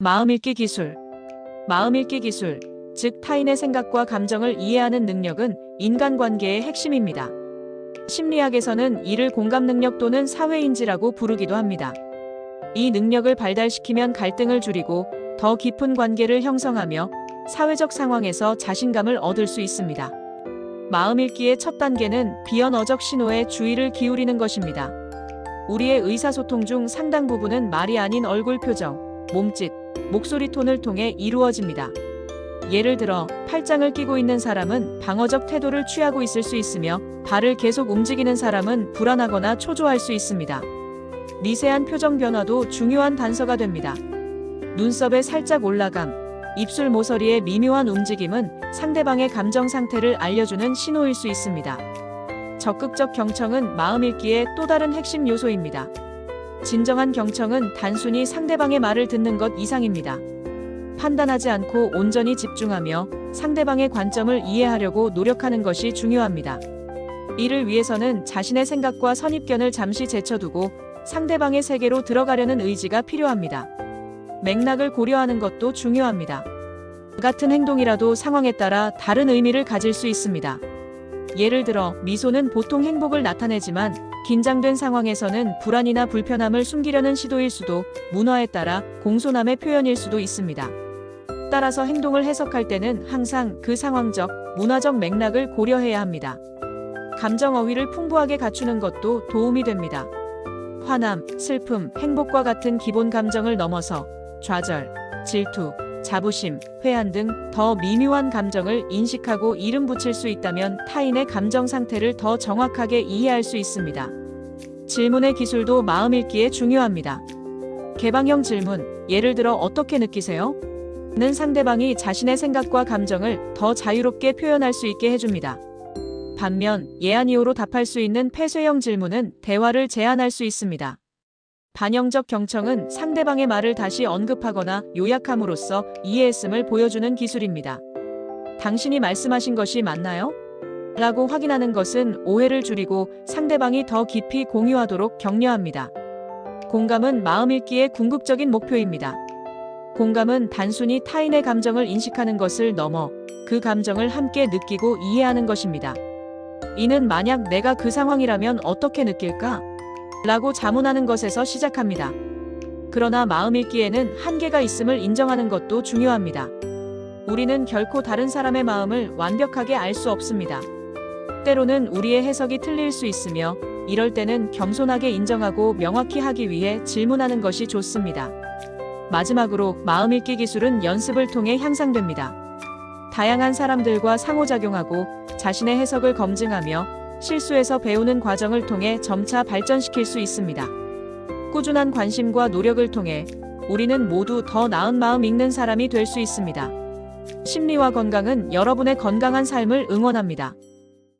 마음 읽기 기술. 마음 읽기 기술, 즉 타인의 생각과 감정을 이해하는 능력은 인간관계의 핵심입니다. 심리학에서는 이를 공감 능력 또는 사회인지라고 부르기도 합니다. 이 능력을 발달시키면 갈등을 줄이고 더 깊은 관계를 형성하며 사회적 상황에서 자신감을 얻을 수 있습니다. 마음 읽기의 첫 단계는 비언어적 신호에 주의를 기울이는 것입니다. 우리의 의사소통 중 상당 부분은 말이 아닌 얼굴 표정, 몸짓, 목소리 톤을 통해 이루어집니다. 예를 들어 팔짱을 끼고 있는 사람은 방어적 태도를 취하고 있을 수 있으며 발을 계속 움직이는 사람은 불안하거나 초조할 수 있습니다. 미세한 표정 변화도 중요한 단서가 됩니다. 눈썹의 살짝 올라감, 입술 모서리의 미묘한 움직임은 상대방의 감정 상태를 알려주는 신호일 수 있습니다. 적극적 경청은 마음 읽기의 또 다른 핵심 요소입니다. 진정한 경청은 단순히 상대방의 말을 듣는 것 이상입니다. 판단하지 않고 온전히 집중하며 상대방의 관점을 이해하려고 노력하는 것이 중요합니다. 이를 위해서는 자신의 생각과 선입견을 잠시 제쳐두고 상대방의 세계로 들어가려는 의지가 필요합니다. 맥락을 고려하는 것도 중요합니다. 같은 행동이라도 상황에 따라 다른 의미를 가질 수 있습니다. 예를 들어 미소는 보통 행복을 나타내지만 긴장된 상황에서는 불안이나 불편함을 숨기려는 시도일 수도 문화에 따라 공손함의 표현일 수도 있습니다. 따라서 행동을 해석할 때는 항상 그 상황적, 문화적 맥락을 고려해야 합니다. 감정 어휘를 풍부하게 갖추는 것도 도움이 됩니다. 화남, 슬픔, 행복과 같은 기본 감정을 넘어서 좌절, 질투, 자부심, 회한 등 더 미묘한 감정을 인식하고 이름 붙일 수 있다면 타인의 감정 상태를 더 정확하게 이해할 수 있습니다. 질문의 기술도 마음 읽기에 중요합니다. 개방형 질문, 예를 들어 어떻게 느끼세요? 는 상대방이 자신의 생각과 감정을 더 자유롭게 표현할 수 있게 해줍니다. 반면 예 아니오로 답할 수 있는 폐쇄형 질문은 대화를 제한할 수 있습니다. 반영적 경청은 상대방의 말을 다시 언급하거나 요약함으로써 이해했음을 보여주는 기술입니다. 당신이 말씀하신 것이 맞나요? 라고 확인하는 것은 오해를 줄이고 상대방이 더 깊이 공유하도록 격려합니다. 공감은 마음 읽기의 궁극적인 목표입니다. 공감은 단순히 타인의 감정을 인식하는 것을 넘어 그 감정을 함께 느끼고 이해하는 것입니다. 이는 만약 내가 그 상황이라면 어떻게 느낄까? 라고 자문하는 것에서 시작합니다. 그러나 마음 읽기에는 한계가 있음을 인정하는 것도 중요합니다. 우리는 결코 다른 사람의 마음을 완벽하게 알 수 없습니다. 때로는 우리의 해석이 틀릴 수 있으며 이럴 때는 겸손하게 인정하고 명확히 하기 위해 질문하는 것이 좋습니다. 마지막으로 마음 읽기 기술은 연습을 통해 향상됩니다. 다양한 사람들과 상호작용하고 자신의 해석을 검증하며 실수에서 배우는 과정을 통해 점차 발전시킬 수 있습니다. 꾸준한 관심과 노력을 통해 우리는 모두 더 나은 마음 읽는 사람이 될 수 있습니다. 심리와 건강은 여러분의 건강한 삶을 응원합니다.